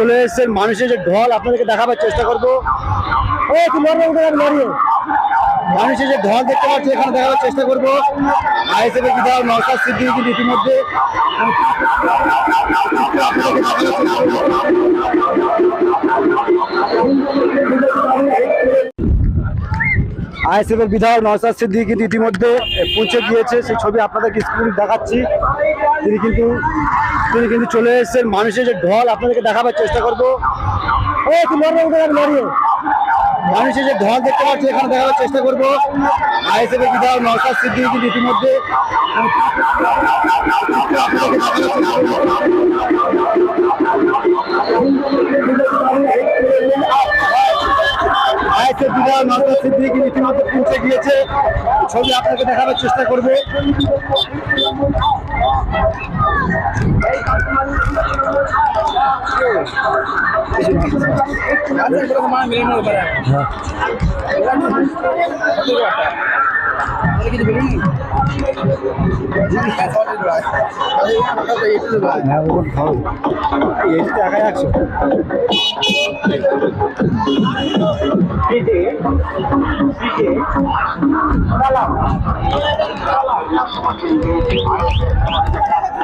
চলে এসেছেন, মানুষের যে ঢল, আপনাদেরকে দেখাবার চেষ্টা করব। মানুষের যে ঢল দেখতে পাচ্ছি, এখানে দেখাবার চেষ্টা করব। আইএসএফের বিধায়ক নওশাদ সিদ্দিকী কিন্তু ইতিমধ্যে আইএসএফের বিধায়ক নওশাদ সিদ্দিকী কিন্তু ইতিমধ্যে পৌঁছে গিয়েছে। সেই ছবি আপনাদেরকে স্ক্রিনে দেখাচ্ছি। তিনি কিন্তু তিনি কিন্তু চলে এসেছেন মানুষের যে ঢল, আপনাদেরকে দেখাবার চেষ্টা করব। ও মানুষের যে ঢল দেখতে পাচ্ছি, এখানে দেখাবার চেষ্টা করব। আইএসএফের বিধায়ক নওশাদ সিদ্দিকী ইতিমধ্যে আইএসএফ বিধায়ক সিদ্দিক ইতিমধ্যে পৌঁছে গিয়েছে। ছবি আপনাকে দেখানোর চেষ্টা করব।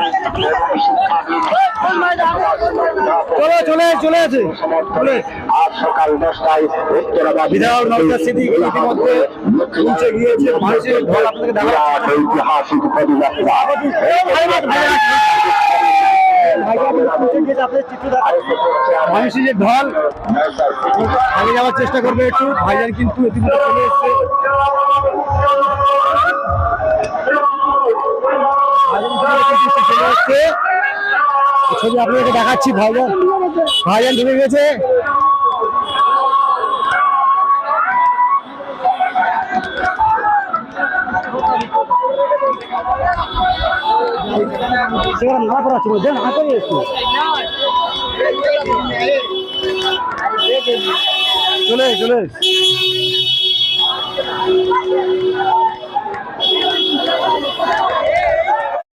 হ্যাঁ চলে চলে আছে আজ সকাল দশটায় উত্তরাবাদ বিধায়ক নওশাদ সিদ্দিকী ইতিমধ্যে পৌঁছে গিয়েছে মানুষের ঢল আপনাকে দেখাবার চেষ্টা ঐতিহাসিক মানুষের যে ঢল আগে যাওয়ার চেষ্টা করবে একটু ভাইজান কিন্তু ইতিমধ্যে চলে এসছে ভাইজান কিন্তু চলে এসছে ছবি আপনাদেরকে দেখাচ্ছি, ভাইজান। ভাইজান ঢুকে গেছে। সেখানে মালা পড়া ছিল, দেন হাতে একটু চলে চলে